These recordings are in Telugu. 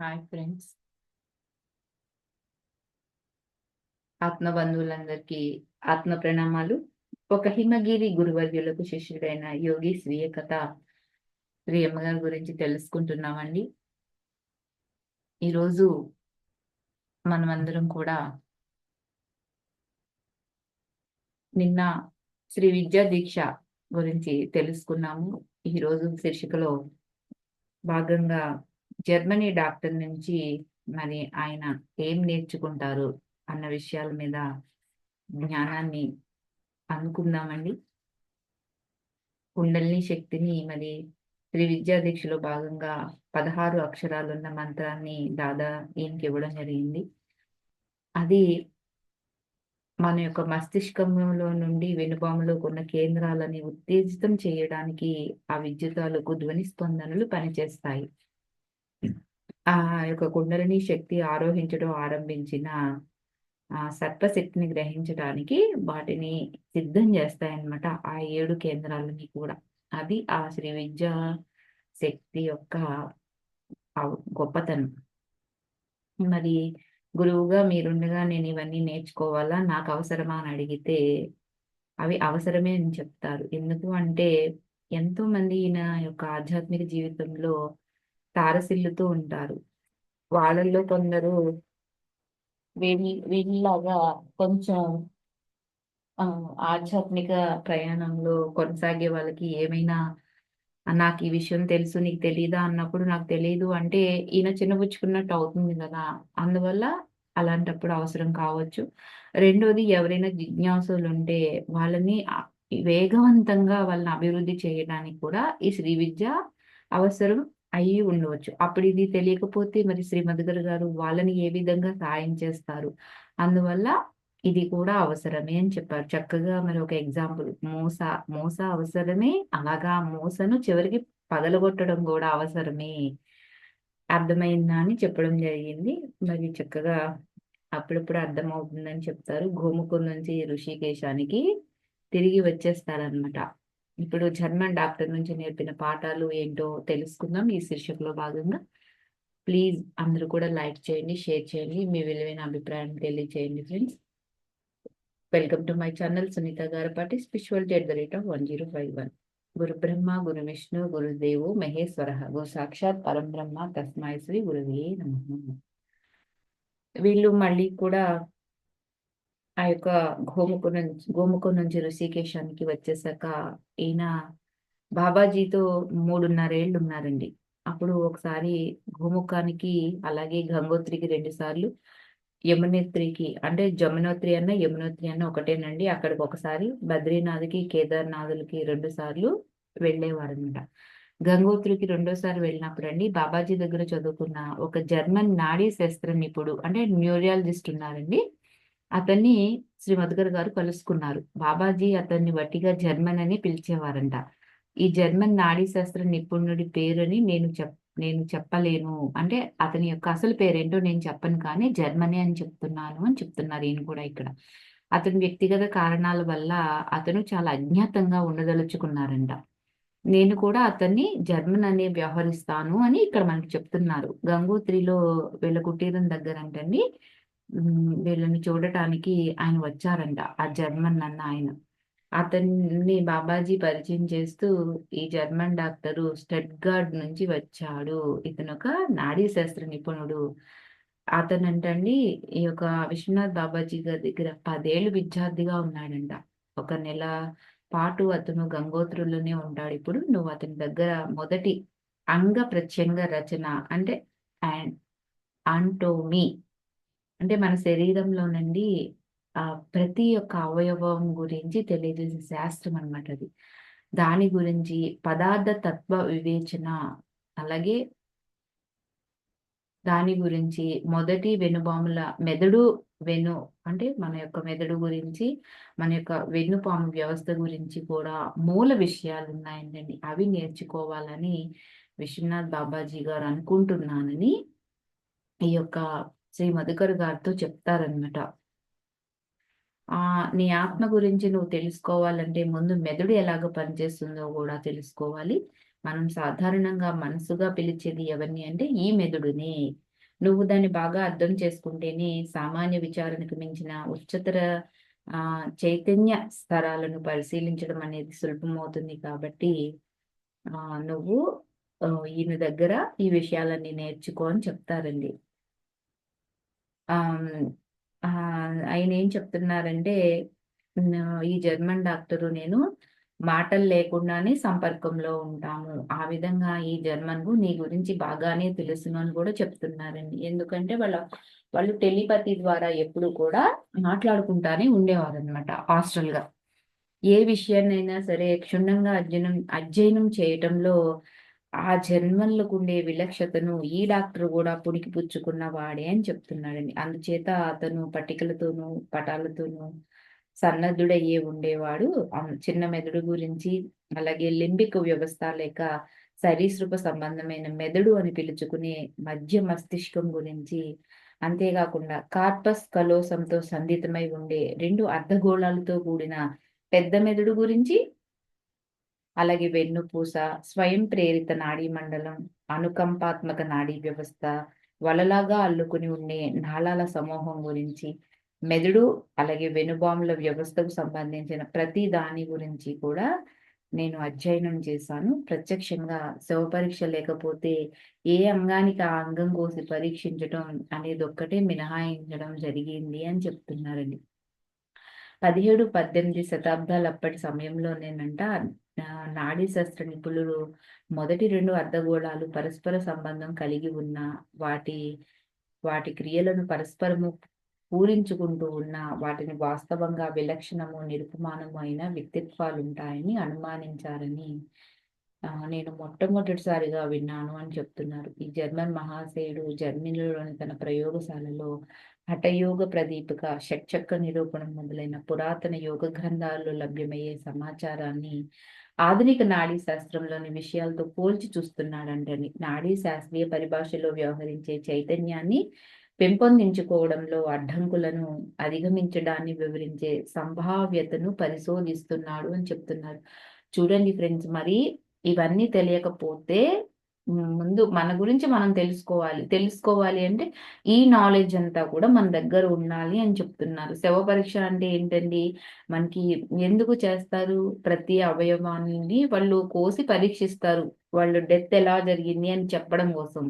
హాయ్ ఫ్రెండ్స్ ఆత్మ బంధువులందరికీ ఆత్మ ప్రణామాలు. ఒక హిమగిరి గురువర్యులకు శిష్యుడైన యోగి స్వీయ కథ ప్రియమ్మగారి గురించి తెలుసుకుంటున్నామండి. ఈరోజు మనమందరం కూడా నిన్న శ్రీ విద్యా దీక్ష గురించి తెలుసుకున్నాము. ఈరోజు శీర్షికలో భాగంగా జర్మనీ డాక్టర్ నుంచి మరి ఆయన ఏం నేర్చుకుంటారు అన్న విషయాల మీద జ్ఞానాన్ని అనుకుందామండి కుండలిని శక్తిని మరి శ్రీ విద్యా దీక్షలో భాగంగా పదహారు అక్షరాలున్న మంత్రాన్ని దాదా ఈయనకి ఇవ్వడం జరిగింది. అది మన యొక్క మస్తిష్కంలో నుండి వెనుబాములో ఉన్న కేంద్రాలని ఉత్తేజితం చేయడానికి ఆ విద్యుతాలకు ధ్వని స్పందనలు పనిచేస్తాయి. ఆ యొక్క కుండలిని శక్తి ఆరోహించడం ఆరంభించిన ఆ సర్పశక్తిని గ్రహించడానికి వాటిని సిద్ధం చేస్తాయన్నమాట ఆ ఏడు కేంద్రాలని కూడా. అది ఆ శ్రీ విద్యా శక్తి యొక్క గొప్పతనం. మరి గురువుగా మీరుండగా నేను ఇవన్నీ నేర్చుకోవాలా? నాకు అవసరమా అని అడిగితే అవి అవసరమే అని చెప్తారు. ఎందుకు అంటే ఎంతో మంది ఈయన యొక్క ఆధ్యాత్మిక జీవితంలో తారసిల్లుతూ ఉంటారు. వాళ్ళల్లో కొందరు వీళ్ళ వీళ్ళలాగా కొంచెం ఆ, ఆధ్యాత్మిక ప్రయాణంలో కొనసాగే వాళ్ళకి ఏమైనా నాకు ఈ విషయం తెలుసు నీకు తెలీదా? అన్నప్పుడు నాకు తెలియదు అంటే ఈయన చిన్నపుచ్చుకున్నట్టు అవుతుంది కదా. అందువల్ల అలాంటప్పుడు అవసరం కావచ్చు. రెండోది ఎవరైనా జిజ్ఞాసులు ఉంటే వాళ్ళని వేగవంతంగా వాళ్ళని అభివృద్ధి చేయడానికి కూడా ఈ శ్రీ విద్య అవసరం. అయి ఉండవచ్చు. అప్పుడు ఇది తెలియకపోతే మరి శ్రీ మధుకర్ గారు వాళ్ళని ఏ విధంగా సాయం చేస్తారు? అందువల్ల ఇది కూడా అవసరమే అని చెప్పారు. చక్కగా మరి ఒక ఎగ్జాంపుల్ మోస మోస అవసరమే అలాగా మోసను చివరికి పగలగొట్టడం కూడా అవసరమే అర్థమైందా అని చెప్పడం జరిగింది. మరి చక్కగా అప్పుడప్పుడు అర్థమవుతుందని చెప్తారు. గోముఖం నుంచి ఋషికేశానికి తిరిగి వచ్చేస్తారనమాట ఇప్పుడు జర్మన్ డాక్టర్ నుంచి నేర్పిన పాఠాలు ఏంటో తెలుసుకుందాం. ఈ శీర్షికలో భాగంగా ప్లీజ్ అందరూ కూడా లైక్ చేయండి షేర్ చేయండి. మీ విలువైన అభిప్రాయం తెలియజేయండి friends welcome to my channel Sunitha Garapati spiritual at the rate of one zero five one గురు బ్రహ్మ గురు విష్ణు గురుదేవు మహేశ్వర గురు సాక్షాత్ పరం బ్రహ్మ తస్మాయ శ్రీ గురువే నమ వీళ్ళు మళ్ళీ కూడా ఆ యొక్క గోముఖ నుంచి గోముఖం నుంచి ఋషికేశానికి వచ్చేసాక ఈయన బాబాజీతో మూడున్నరేళ్ళు ఉన్నారండి. అప్పుడు ఒకసారి గోముఖానికి అలాగే గంగోత్రికి రెండు సార్లు యమునోత్రికి అంటే జమునోత్రి అన్న యమునోత్రి అన్న ఒకటేనండి. అక్కడికి ఒకసారి బద్రీనాథ్కి కేదార్నాథులకి రెండు సార్లు వెళ్ళేవారనమాట గంగోత్రికి రెండోసారి వెళ్ళినప్పుడు అండి బాబాజీ దగ్గర చదువుకున్న ఒక జర్మన్ నాడీ శాస్త్ర నిపుడు అంటే న్యూరియాలజిస్ట్ ఉన్నారండి. అతన్ని శ్రీ మధుకర్ గారు కలుసుకున్నారు. బాబాజీ అతన్ని వట్టిగా జర్మన్ అని పిలిచేవారంట. ఈ జర్మన్ నాడీ శాస్త్ర నిపుణుడి పేరుని నేను చెప్ నేను చెప్పలేను. అంటే అతని యొక్క అసలు పేరేంటో నేను చెప్పను కానీ జర్మనీ అని చెప్తున్నాను అని చెప్తున్నారు ఈయన కూడా ఇక్కడ. అతని వ్యక్తిగత కారణాల వల్ల అతను చాలా అజ్ఞాతంగా ఉండదలుచుకున్నారంట. నేను కూడా అతన్ని జర్మన్ అనే వ్యవహరిస్తాను అని ఇక్కడ మనకి చెప్తున్నారు. గంగోత్రిలో వీళ్ళ కుటీరం దగ్గర అంటండి వీళ్ళని చూడటానికి ఆయన వచ్చారంట. ఆ జర్మన్ అన్న ఆయన. అతన్ని బాబాజీ పరిచయం చేస్తూ ఈ జర్మన్ డాక్టరు స్టడ్గార్డ్ నుంచి వచ్చాడు. ఇతను ఒక నాడీ శాస్త్ర నిపుణుడు. అతనంటండి ఈ యొక్క విశ్వనాథ్ బాబాజీ గారి దగ్గర పదేళ్ళు విద్యార్థిగా ఉన్నాడంట. ఒక నెల పాటు అతను గంగోత్రుల్లోనే ఉంటాడు. ఇప్పుడు నువ్వు అతని దగ్గర మొదటి అంగ ప్రత్యంగ రచన అంటే అండ్ అంటోమీ అంటే మన శరీరంలో నుండి ఆ ప్రతి ఒక్క అవయవం గురించి తెలియజేసే శాస్త్రం అనమాట అది. దాని గురించి పదార్థ తత్వ వివేచన అలాగే దాని గురించి మొదటి వెనుబాముల మెదడు వెను అంటే మన యొక్క మెదడు గురించి మన యొక్క వెన్నుపాము వ్యవస్థ గురించి కూడా మూల విషయాలు ఉన్నాయండి అవి నేర్చుకోవాలని విశ్వనాథ్ బాబాజీ గారు అనుకుంటున్నానని ఈ యొక్క శ్రీ మధుకర్ గారితో చెప్తారనమాట ఆ నీ ఆత్మ గురించి నువ్వు తెలుసుకోవాలంటే ముందు మెదడు ఎలాగ పనిచేస్తుందో కూడా తెలుసుకోవాలి. మనం సాధారణంగా మనసుగా పిలిచేది ఎవరిని అంటే ఈ మెదడుని. నువ్వు దాన్ని బాగా అర్థం చేసుకుంటేనే సామాన్య విచారణకు మించిన ఉచ్చతర ఆ చైతన్య స్థరాలను పరిశీలించడం అనేది సులభమవుతుంది కాబట్టి ఆ నువ్వు ఈయన దగ్గర ఈ విషయాలన్నీ నేర్చుకో అని చెప్తారండి. ఆయన ఏం ఆయనేం చెప్తున్నారంటే ఈ జర్మన్ డాక్టరు నేను మాటలు లేకుండానే సంపర్కంలో ఉంటాము. ఆ విధంగా ఈ జర్మన్‌కు నీ గురించి బాగానే తెలుసును అని కూడా చెప్తున్నారండి. ఎందుకంటే వాళ్ళ వాళ్ళు టెలిపతి ద్వారా ఎప్పుడు కూడా మాట్లాడుకుంటానే ఉండేవారు అనమాట హాస్టల్‌గా. ఏ విషయాన్నైనా సరే క్షుణ్ణంగా అధ్యయనం అధ్యయనం చేయటంలో ఆ జర్మన్‌లకుండే విలక్షతను ఈ డాక్టర్ గూడా పుణికిపుచ్చుకున్న వాడే అని చెప్తున్నాడండి. అందుచేత అతను పట్టికలతోనూ, పటాలతోనూ సన్నద్ధుడయ్యే ఉండేవాడు. చిన్న మెదడు గురించి, అలాగే లింబిక్ వ్యవస్థ లేక సరీసృప సంబంధమైన మెదడు అని పిలుచుకునే మధ్య మస్తిష్కం గురించి, అంతేకాకుండా కార్పస్ కలోసంతో సంధితమై ఉండే రెండు అర్ధగోళాలతో కూడిన పెద్ద మెదడు గురించి అలాగే వెన్నుపూస, స్వయం ప్రేరిత నాడీ మండలం, అనుకంపాత్మక నాడీ వ్యవస్థ, వలలాగా అల్లుకుని ఉండే నాళాల సమూహం గురించి, మెదడు అలాగే వెనుబాముల వ్యవస్థకు సంబంధించిన ప్రతి దాని గురించి కూడా నేను అధ్యయనం చేశాను. ప్రత్యక్షంగా శవపరీక్ష లేకపోతే ఏ అంగానికి ఆ అంగం కోసి అనేది ఒక్కటే మినహాయించడం జరిగింది అని చెప్తున్నారండి. పదిహేడు పద్దెనిమిది శతాబ్దాలు అప్పటి సమయంలోనేనంట ఆహ్, నాడీ శాస్త్ర నిపుణులు మొదటి రెండు అర్ధగోళాలు పరస్పర సంబంధం కలిగి ఉన్న వాటి, వాటి క్రియలను పరస్పరము పూరించుకుంటూ ఉన్న వాటిని వాస్తవంగా విలక్షణము, నిరుపమానము అయిన వ్యక్తిత్వాలు ఉంటాయని అనుమానించారని నేను మొట్టమొదటిసారిగా విన్నాను అని చెప్తున్నారు. ఈ జర్మన్ మహాశయుడు జర్మనీలోని తన ప్రయోగశాలలో హఠయోగ ప్రదీపిక, షట్చక్ర నిరూపణం మొదలైన పురాతన యోగ గ్రంథాల్లో లభ్యమయ్యే సమాచారాన్ని ఆధునిక నాడీ శాస్త్రంలోని విషయాలతో పోల్చి చూస్తున్నాడంటండి. నాడీ శాస్త్రీయ పరిభాషలో వ్యవహరించే చైతన్యాన్ని పెంపొందించుకోవడంలో అడ్డంకులను అధిగమించడాన్ని వివరించే సంభావ్యతను పరిశోధిస్తున్నాడు అని చెప్తున్నారు. చూడండి ఫ్రెండ్స్ మరి ఇవన్నీ తెలియకపోతే ముందు మన గురించి మనం తెలుసుకోవాలి. తెలుసుకోవాలి అంటే ఈ నాలెడ్జ్ అంతా కూడా మన దగ్గర ఉండాలి అని చెప్తున్నారు. శవ పరీక్ష అంటే ఏంటండి? మనకి ఎందుకు చేస్తారు? ప్రతి అవయవాన్ని వాళ్ళు కోసి పరీక్షిస్తారు. వాళ్ళు డెత్ ఎలా జరిగింది అని చెప్పడం కోసం.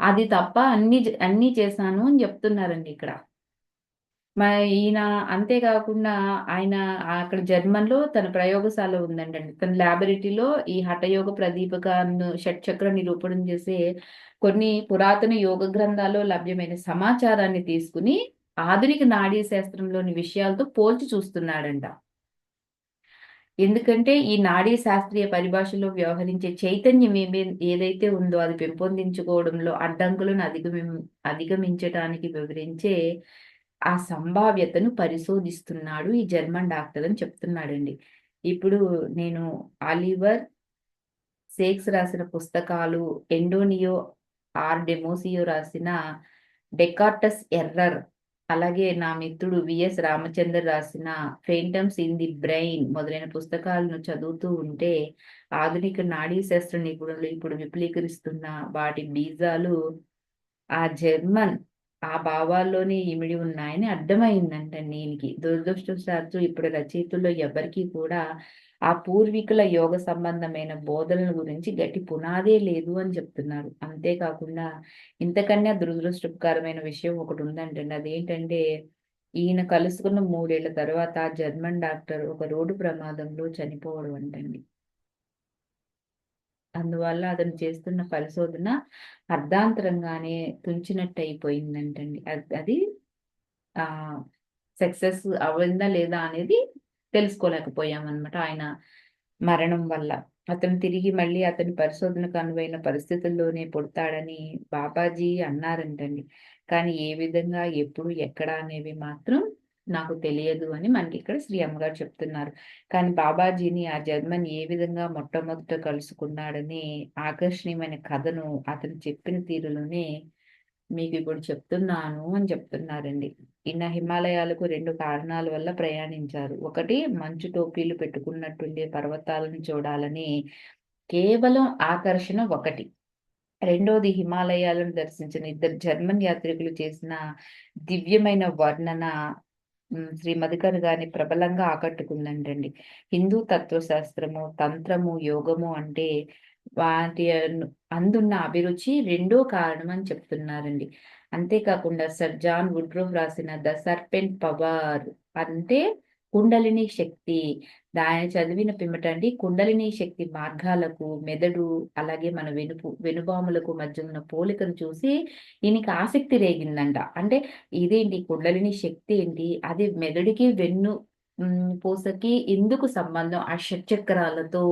అది తప్ప అన్ని అన్ని చేశాను అని చెప్తున్నారండి ఇక్కడ. మరి ఈయన అంతే కాకుండా ఆయన అక్కడ జర్మన్‌లో తన ప్రయోగశాల ఉందండి తన ల్యాబొరేటరీలో ఈ హఠయోగ ప్రదీపకాన్ని షట్చక్ర నిరూపణం చేసే కొన్ని పురాతన యోగ గ్రంథాల్లో లభ్యమైన సమాచారాన్ని తీసుకుని ఆధునిక నాడీ శాస్త్రంలోని విషయాలతో పోల్చి చూస్తున్నాడంట. ఎందుకంటే ఈ నాడీ శాస్త్రీయ పరిభాషలో వ్యవహరించే చైతన్యం ఏమే ఏదైతే ఉందో అది పెంపొందించుకోవడంలో అడ్డంకులను అధిగమి అధిగమించటానికి వివరించే ఆ సంభావ్యతను పరిశోధిస్తున్నాడు ఈ జర్మన్ డాక్టర్ అని చెప్తున్నాడండి. ఇప్పుడు నేను ఆలివర్ సేక్స్ రాసిన పుస్తకాలు, ఎండోనియో ఆర్. డెమోసియో రాసిన 'డెకార్టస్ ఎర్రర్' అలాగే నా మిత్రుడు వి.ఎస్. రామచందర్ రాసిన ఫెయింటమ్స్ ఇన్ ది బ్రెయిన్' మొదలైన పుస్తకాలను చదువుతూ ఉంటే ఆధునిక నాడీ శాస్త్ర నిపుణులు ఇప్పుడు విపులీకరిస్తున్న వాటి బీజాలు ఆ జర్మన్ ఆ భావాల్లోనే ఇమిడి ఉన్నాయని అర్థమైందంట నేనికి దురదృష్టవశాత్తు ఇప్పుడు రచయితల్లో ఎవరికీ కూడా ఆ పూర్వీకుల యోగ సంబంధమైన బోధనల గురించి గట్టి పునాదే లేదు అని చెప్తున్నారు. అంతే కాకుండా ఇంతకన్నా దురదృష్టకరమైన విషయం ఒకటి ఉందంటండి అదేంటంటే ఈయన కలుసుకున్న మూడేళ్ళ తర్వాత జర్మన్ డాక్టర్ ఒక రోడ్డు ప్రమాదంలో చనిపోవడం అంటండి. అందువల్ల అతను చేస్తున్న పరిశోధన అర్ధాంతరంగానే తుంచినట్టు అయిపోయిందంటండి అది ఆ సక్సెస్ అవ్విందా లేదా అనేది తెలుసుకోలేకపోయామన్నమాట ఆయన మరణం వల్ల. అతను తిరిగి మళ్ళీ అతని పరిశోధనకు అనువైన పరిస్థితుల్లోనే పుడతాడని బాబాజీ అన్నారంటండి. కానీ ఏ విధంగా, ఎప్పుడు, ఎక్కడ అనేవి మాత్రం నాకు తెలియదు అని మనకి ఇక్కడ శ్రీ అమ్మగారు చెప్తున్నారు. కానీ బాబాజీని ఆ జర్మన్ ఏ విధంగా మొట్టమొదట కలుసుకున్నాడని ఆకర్షణీయమైన కథను అతను చెప్పిన తీరులోనే మీకు ఇప్పుడు చెప్తున్నాను అని చెప్తున్నారండి. ఈయన హిమాలయాలకు రెండు కారణాల వల్ల ప్రయాణించారు. ఒకటి మంచు టోపీలు పెట్టుకున్నట్టుండే పర్వతాలను చూడాలని కేవలం ఆకర్షణ ఒకటి. రెండోది హిమాలయాలను దర్శించిన ఇద్దరు జర్మన్ యాత్రికులు చేసిన దివ్యమైన వర్ణన శ్రీ మధుకర్ గారిని ప్రబలంగా ఆకట్టుకుందంటండి. హిందూ తత్వశాస్త్రము తంత్రము యోగము అంటే వాటి అందున్న అభిరుచి రెండో కారణం అని చెప్తున్నారండి. అంతేకాకుండా సర్ జాన్ వుడ్రోఫ్ రాసిన ద సర్పెంట్ పవర్ అంటే కుండలిని శక్తి దాని చదివిన పిమ్మటండి కుండలిని శక్తి మార్గాలకు మెదడు అలాగే మన వెనుపు వెనుబాములకు మధ్య ఉన్న పోలికను చూసి ఈయనకి ఆసక్తి రేగిందంట. అంటే ఇదేంటి? కుండలిని శక్తి ఏంటి? అది మెదడుకి వెన్ను పూసకి ఎందుకు సంబంధం? ఆ షట్చక్రాలతో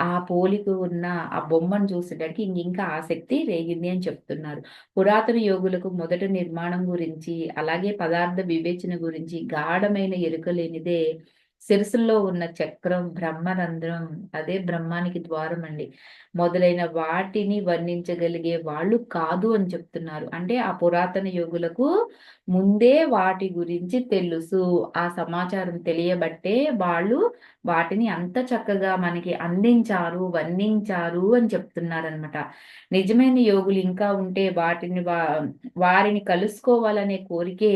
ఆ పోలిక ఉన్న ఆ బొమ్మను చూసేటానికి ఇంకా ఆసక్తి రేగింది అని చెప్తున్నారు. పురాతన యోగులకు మొదట నిర్మాణం గురించి అలాగే పదార్థ వివేచన గురించి గాఢమైన ఎరుక లేనిదే శిరసుల్లో ఉన్న చక్రం బ్రహ్మరంధ్రం అదే బ్రహ్మానికి ద్వారం అండి. మొదలైన వాటిని వర్ణించగలిగే వాళ్ళు కాదు అని చెప్తున్నారు. అంటే ఆ పురాతన యోగులకు ముందే వాటి గురించి తెలుసు. ఆ సమాచారం తెలియబట్టే వాళ్ళు వాటిని అంత చక్కగా మనకి అందించారు వర్ణించారు అని చెప్తున్నారనమాట నిజమైన యోగులు ఇంకా ఉంటే వాటిని వా వారిని కలుసుకోవాలనే కోరికే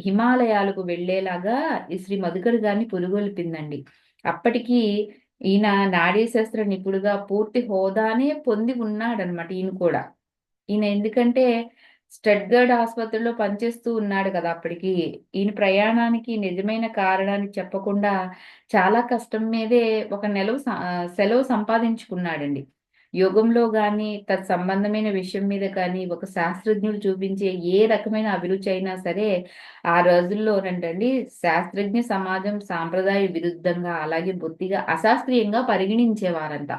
హిమాలయాలకు వెళ్ళేలాగా శ్రీ మధుకర్ గారిని పురుగొల్పిందండి అప్పటికి ఈయన నాడీశాస్త్ర నిపుణుడుగా పూర్తి హోదానే పొంది ఉన్నాడనమాట ఈయన కూడా. ఈయన ఎందుకంటే స్టడ్గర్డ్ ఆసుపత్రిలో పనిచేస్తూ ఉన్నాడు కదా అప్పటికి. ఈయన ప్రయాణానికి నిజమైన కారణాన్ని చెప్పకుండా చాలా కష్టం మీదే ఒక నెలవు స- సెలవు సంపాదించుకున్నాడండి. యోగంలో కానీ తత్సంబంధమైన విషయం మీద కానీ ఒక శాస్త్రజ్ఞుడు చూపించే ఏ రకమైన అభిరుచి అయినా సరే ఆ రోజుల్లోనంటండి శాస్త్రజ్ఞ సమాజం సాంప్రదాయ విరుద్ధంగా అలాగే బొత్తిగా అశాస్త్రీయంగా పరిగణించేవారంట.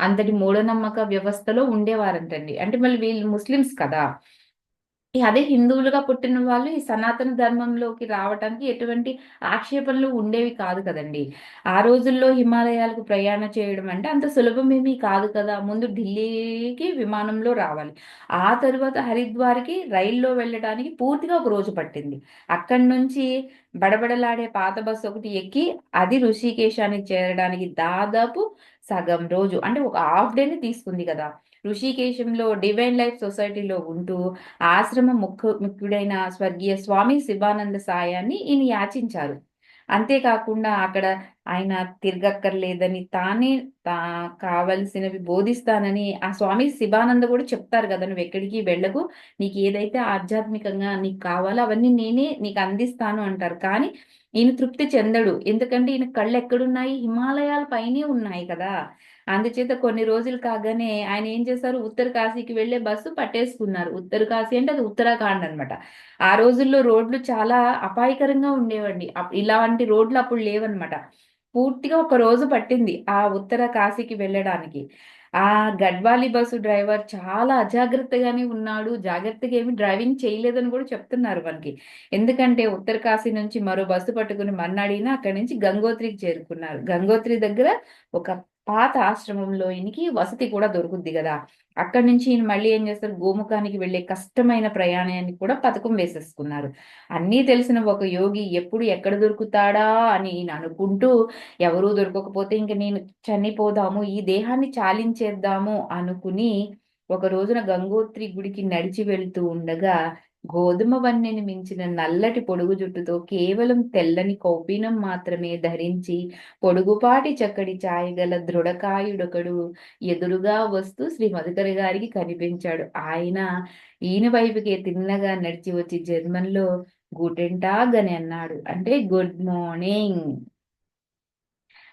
అంతటి మూఢనమ్మక వ్యవస్థలో ఉండేవారంటండి. అంటే మళ్ళీ వీళ్ళు ముస్లిమ్స్ కదా. అదే హిందువులుగా పుట్టిన వాళ్ళు ఈ సనాతన ధర్మంలోకి రావడానికి ఎటువంటి ఆక్షేపణలు ఉండేవి కాదు కదండి. ఆ రోజుల్లో హిమాలయాలకు ప్రయాణం చేయడం అంటే అంత సులభమేమీ కాదు కదా. ముందు ఢిల్లీకి విమానంలో రావాలి. ఆ తరువాత హరిద్వార్కి రైల్లో వెళ్ళడానికి పూర్తిగా ఒక రోజు పట్టింది. అక్కడి నుంచి బడబడలాడే పాత బస్సు ఒకటి ఎక్కి అది ఋషికేశానికి చేరడానికి దాదాపు సగం రోజు అంటే ఒక హాఫ్ డేని తీసుకుంది కదా. ఋషికేశంలో డివైన్ లైఫ్ సొసైటీలో ఉంటూ ఆశ్రమ ముఖ్య ముఖ్యుడైన స్వర్గీయ స్వామి శివానంద సాయాన్ని ఈయన యాచించారు. అంతేకాకుండా అక్కడ ఆయన తిరగక్కర్లేదని తానే తా కావలసినవి బోధిస్తానని ఆ స్వామి శివానంద కూడా చెప్తారు కదా నువ్వు ఎక్కడికి వెళ్ళకు నీకు ఏదైతే ఆధ్యాత్మికంగా నీకు కావాలో అవన్నీ నేనే నీకు అందిస్తాను అంటారు. కానీ ఈయన తృప్తి చెందడు. ఎందుకంటే ఈయన కళ్ళు ఎక్కడున్నాయి? హిమాలయాల పైనే ఉన్నాయి కదా. అందుచేత కొన్ని రోజులు కాగానే ఆయన ఏం చేశారు? ఉత్తర కాశీకి వెళ్ళే బస్సు పట్టేసుకున్నారు. ఉత్తర కాశీ అంటే అది ఉత్తరాఖండ్ అన్నమాట. ఆ రోజుల్లో రోడ్లు చాలా అపాయకరంగా ఉండేవండి. ఇలాంటి రోడ్లు అప్పుడు లేవన్నమాట. పూర్తిగా ఒక రోజు పట్టింది ఆ ఉత్తర కాశీకి వెళ్ళడానికి. ఆ గడ్వాలి బస్సు డ్రైవర్ చాలా అజాగ్రత్తగానే ఉన్నాడు. జాగ్రత్తగా ఏమి డ్రైవింగ్ చేయలేదని కూడా చెప్తున్నారు మనకి. ఎందుకంటే ఉత్తర కాశీ నుంచి మరో బస్సు పట్టుకుని మన్నాడిన అక్కడి నుంచి గంగోత్రికి చేరుకున్నారు. గంగోత్రి దగ్గర ఒక పాత ఆశ్రమంలో ఇనికి వసతి కూడా దొరుకుద్ది కదా. అక్కడి నుంచి ఈయన మళ్ళీ ఏం చేస్తారు? గోముఖానికి వెళ్ళే కష్టమైన ప్రయాణాన్ని కూడా పథకం వేసేసుకున్నారు. అన్నీ తెలిసిన ఒక యోగి ఎప్పుడు ఎక్కడ దొరుకుతాడా అని ఈయన అనుకుంటూ ఎవరూ దొరకకపోతే ఇంక నేను చనిపోదాము ఈ దేహాన్ని చాలించేద్దాము అనుకుని ఒక రోజున గంగోత్రి గుడికి నడిచి వెళ్తూ ఉండగా గోధుమ వన్నెని మించిన నల్లటి పొడుగు జుట్టుతో కేవలం తెల్లని కౌపీనం మాత్రమే ధరించి పొడుగుపాటి చక్కడి ఛాయగల దృఢకాయుడొకడు ఎదురుగా వస్తూ శ్రీ మధుకర్ గారికి కనిపించాడు. ఆయన ఈయన వైపుకే తిన్నగా నడిచి వచ్చి జర్మన్లో గుటెంటాగ్ అని అన్నాడు. అంటే గుడ్ మార్నింగ్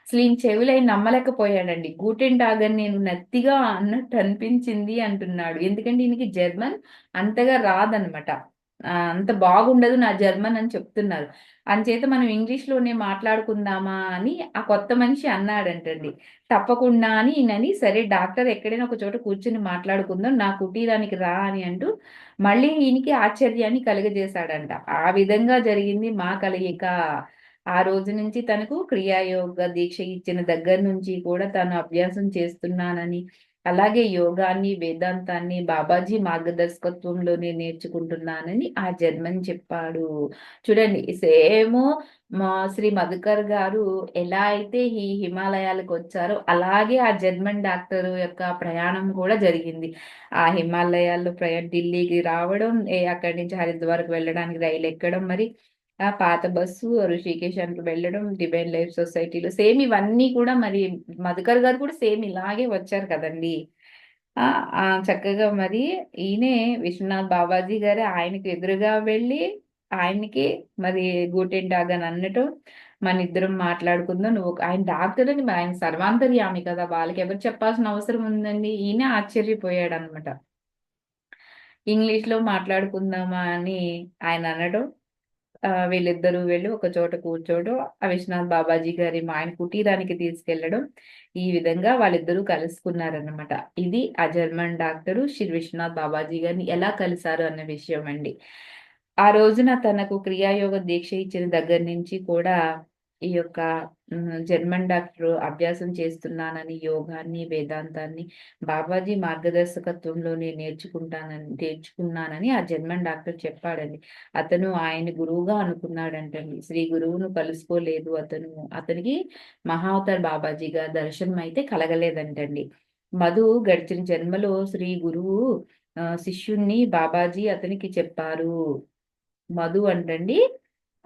అసలు ఈయన చెవులై నమ్మలేకపోయాడండి. గూటెన్ టాగర్ నేను నత్తిగా అన్నట్టు అనిపించింది అంటున్నాడు. ఎందుకంటే ఈయనకి జర్మన్ అంతగా రాదనమాట. అంత బాగుండదు నా జర్మన్ అని చెప్తున్నారు. అంచేత మనం ఇంగ్లీష్లోనే మాట్లాడుకుందామా అని ఆ కొత్త మనిషి అన్నాడంటండి. తప్పకుండా అని ఈయనని సరే డాక్టర్ ఎక్కడైనా ఒక చోట కూర్చుని మాట్లాడుకుందాం నా కుటీరానికి రా అని అంటూ మళ్ళీ ఈయనకి ఆశ్చర్యాన్ని కలుగజేశాడంట. ఆ విధంగా జరిగింది మా కలయిక ఆ రోజు నుంచి తనకు క్రియాయోగ దీక్ష ఇచ్చిన దగ్గర నుంచి కూడా తను అభ్యాసం చేస్తున్నానని అలాగే యోగాన్ని వేదాంతాన్ని బాబాజీ మార్గదర్శకత్వంలోనే నేర్చుకుంటున్నానని ఆ జన్మని చెప్పాడు. చూడండి సేమ్ మా శ్రీ మధుకర్ గారు ఎలా అయితే ఈ హిమాలయాలకు వచ్చారో అలాగే ఆ జర్మన్ డాక్టర్ యొక్క ప్రయాణం కూడా జరిగింది. ఆ హిమాలయాల్లో ప్రయా ఢిల్లీకి రావడం అక్కడి నుంచి హరిద్వార్కి వెళ్ళడానికి రైలు ఎక్కడం మరి ఆ పాత బస్సు ఋషికేశానికి వెళ్ళడం డివైన్ లైఫ్ సొసైటీలో సేమ్ ఇవన్నీ కూడా మరి మధుకర్ గారు కూడా సేమ్ ఇలాగే వచ్చారు కదండి. ఆ చక్కగా మరి ఈయనే విశ్వనాథ్ బాబాజీ గారు ఆయనకు ఎదురుగా వెళ్ళి ఆయనకి మరి గూటెన్ డాగ్ అని అన్నట్టు మన ఇద్దరం మాట్లాడుకుందాం నువ్వు ఆయన డాక్టర్ అని ఆయన సర్వాంతర్యామి కదా వాళ్ళకి ఎవరు చెప్పాల్సిన అవసరం ఉందండి? ఈయన ఆశ్చర్యపోయాడు అనమాట ఇంగ్లీష్లో మాట్లాడుకుందామా అని ఆయన అనడం వీళ్ళిద్దరూ వెళ్ళి ఒక చోట కూర్చోవడం ఆ విశ్వనాథ్ బాబాజీ గారి మా ఆయన కుటీరానికి తీసుకెళ్ళడం ఈ విధంగా వాళ్ళిద్దరూ కలుసుకున్నారనమాట ఇది ఆ జర్మన్ డాక్టరు శ్రీ విశ్వనాథ్ బాబాజీ గారిని ఎలా కలిశారు అన్న విషయం అండి. ఆ రోజున తనకు క్రియాయోగ దీక్ష ఇచ్చిన దగ్గర నుంచి కూడా ఈ యొక్క జర్మన్ డాక్టర్ అభ్యాసం చేస్తున్నానని యోగాన్ని వేదాంతాన్ని బాబాజీ మార్గదర్శకత్వంలోనే నేర్చుకుంటానని నేర్చుకున్నానని ఆ జర్మన్ డాక్టర్ చెప్పాడండి. అతను ఆయన గురువుగా అనుకున్నాడంటండి. శ్రీ గురువును కలుసుకోలేదు అతను. అతనికి మహావతార్ బాబాజీగా దర్శనం అయితే కలగలేదంటండి. మధు గడిచిన జన్మలో శ్రీ గురువు శిష్యుణ్ణి బాబాజీ అతనికి చెప్పారు. మధు అంటండి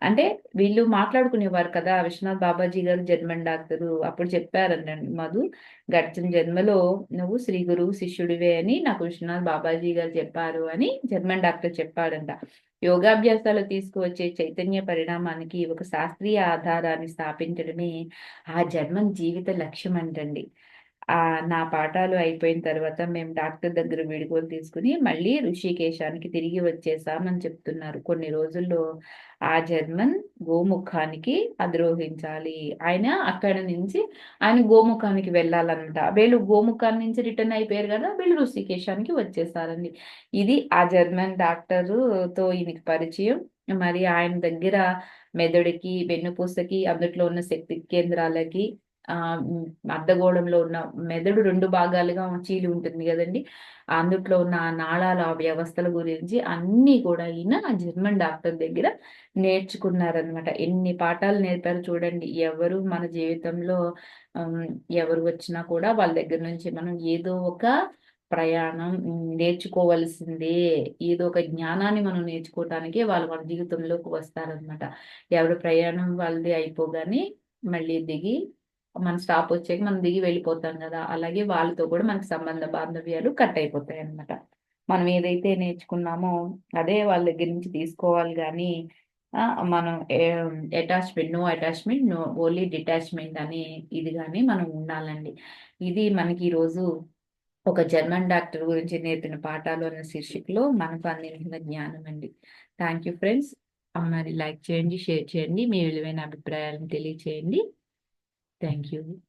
అంటే వీళ్ళు మాట్లాడుకునేవారు కదా విశ్వనాథ్ బాబాజీ గారు జర్మన్ డాక్టరు అప్పుడు చెప్పారండి మధు గడిచిన జన్మలో నువ్వు శ్రీ గురువు శిష్యుడివే అని నాకు విశ్వనాథ్ బాబాజీ గారు చెప్పారు అని జర్మన్ డాక్టర్ చెప్పాడంట. యోగాభ్యాసాలు తీసుకువచ్చే చైతన్య పరిణామానికి ఒక శాస్త్రీయ ఆధారాన్ని స్థాపించడమే ఆ జన్మం జీవిత లక్ష్యం అంటండి ఆ నా పాఠాలు అయిపోయిన తర్వాత మేము డాక్టర్ దగ్గర వీడుకోలు తీసుకుని మళ్ళీ ఋషికేశానికి తిరిగి వచ్చేసామని చెప్తున్నారు. కొన్ని రోజుల్లో ఆ జర్మన్ గోముఖానికి అద్రోహించాలి ఆయన అక్కడ నుంచి ఆయన గోముఖానికి వెళ్ళాలన్నమాట వీళ్ళు గోముఖాన్ని నుంచి రిటర్న్ అయిపోయారు కదా వీళ్ళు ఋషికేశానికి వచ్చేసారండి. ఇది ఆ జర్మన్ డాక్టర్తో ఈయనకి పరిచయం. మరి ఆయన దగ్గర మెదడుకి వెన్నుపూసకి అందుట్లో ఉన్న శక్తి కేంద్రాలకి అర్ధగోళంలో ఉన్న మెదడు రెండు భాగాలుగా చీలి ఉంటుంది కదండి. అందుట్లో ఉన్న నాళాల వ్యవస్థల గురించి అన్ని కూడా ఈయన జర్మన్ డాక్టర్ దగ్గర నేర్చుకున్నారనమాట ఎన్ని పాఠాలు నేర్పారు చూడండి. ఎవరు మన జీవితంలో ఎవరు వచ్చినా కూడా వాళ్ళ దగ్గర నుంచి మనం ఏదో ఒక ప్రయాణం నేర్చుకోవలసిందే. ఏదో ఒక జ్ఞానాన్ని మనం నేర్చుకోవటానికి వాళ్ళు మన జీవితంలోకి వస్తారనమాట ఎవరి ప్రయాణం వాళ్ళది అయిపోగానే మళ్ళీ దిగి మన స్టాప్ వచ్చాక మనం దిగి వెళ్ళిపోతాం కదా అలాగే వాళ్ళతో కూడా మనకి సంబంధ బాంధవ్యాలు కట్ అయిపోతాయి అనమాట మనం ఏదైతే నేర్చుకున్నామో అదే వాళ్ళ దగ్గర నుంచి తీసుకోవాలి కానీ మనం attachment no attachment no only detachment అనే ఇది కానీ మనం ఉండాలండి. ఇది మనకి ఈరోజు ఒక జర్మన్ డాక్టర్ గురించి నేర్పిన పాఠాలు అనే శీర్షికలో మనకు అందించిన జ్ఞానం అండి. థ్యాంక్ యూ ఫ్రెండ్స్ మరి లైక్ చేయండి షేర్ చేయండి. మీ విలువైన అభిప్రాయాలను తెలియచేయండి. Thank you.